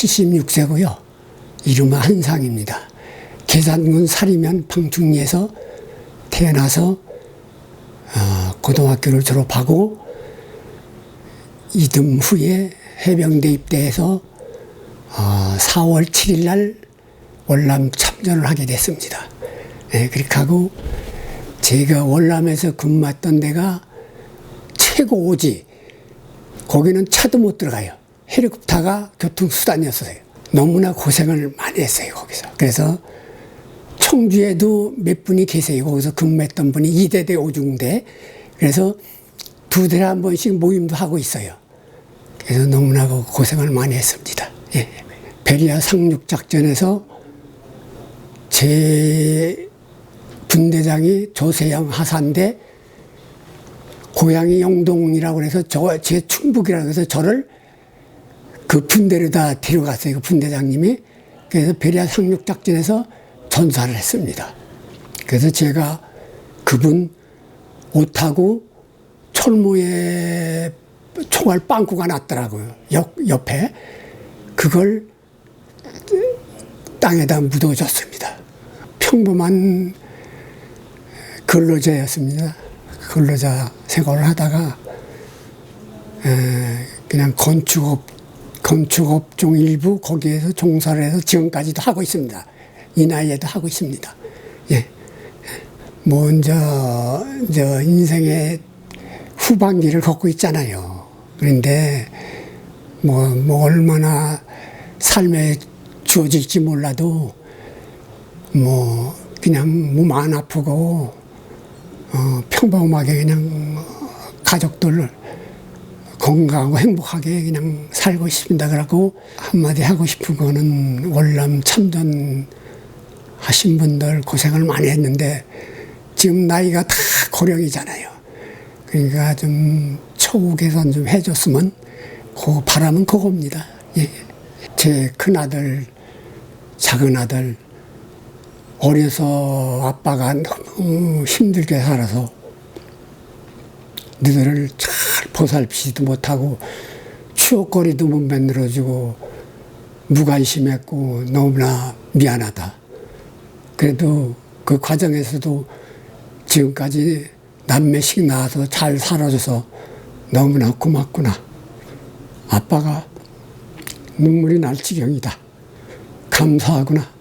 76세고요. 이름은 한상입니다. 계산군 살이면 방충리에서 태어나서 어, 고등학교를 졸업하고 이듬 후에 해병대 입대해서 어, 4월 7일 날 월남 참전을 하게 됐습니다. 예, 그렇게 하고 제가 월남에서 근무했던 데가 최고 오지 거기는 차도 못 들어가요. 헬리콥터가 교통수단이었어요. 너무나 고생을 많이 했어요, 거기서. 그래서 청주에도 몇 분이 계세요. 거기서 근무했던 분이 이대대 오중대. 그래서 두 달에 한 번씩 모임도 하고 있어요. 그래서 너무나 그 고생을 많이 했습니다. 예. 베리아 상륙작전에서 제 분대장이 조세영 하사인데 고향이 영동이라고 해서 저 제 충북이라고 해서 저를 그 분대로 다 데려갔어요. 그 분대장님이. 그래서 베리아 상륙작전에서 전사를 했습니다. 그래서 제가 그분 옷하고 철모에 총알 빵꾸가 났더라고요. 옆, 옆에. 그걸 땅에다 묻어줬습니다. 평범한 근로자였습니다. 근로자 생활을 하다가 에, 그냥 건축업 건축업종 일부 거기에서 종사를 해서 지금까지도 하고 있습니다. 이 나이에도 하고 있습니다. 예. 먼저 저 인생의 후반기를 걷고 있잖아요. 그런데 뭐, 뭐 얼마나 삶에 주어질지 몰라도 뭐 그냥 몸 안 아프고 어, 평범하게 그냥 가족들 건강하고 행복하게 그냥 살고 싶습니다. 그러고 한마디 하고 싶은 거는 월남 참전 하신 분들 고생을 많이 했는데 지금 나이가 다 고령이잖아요. 그러니까 좀 처우 개선 좀 해줬으면 그 바람은 그겁니다. 예. 제 큰아들, 작은아들 어려서 아빠가 너무 힘들게 살아서 너희들을 잘 보살피지도 못하고 추억거리도 못 만들어주고 무관심했고 너무나 미안하다. 그래도 그 과정에서도 지금까지 남매씩 낳아서 잘 살아줘서 너무나 고맙구나. 아빠가 눈물이 날 지경이다. 감사하구나.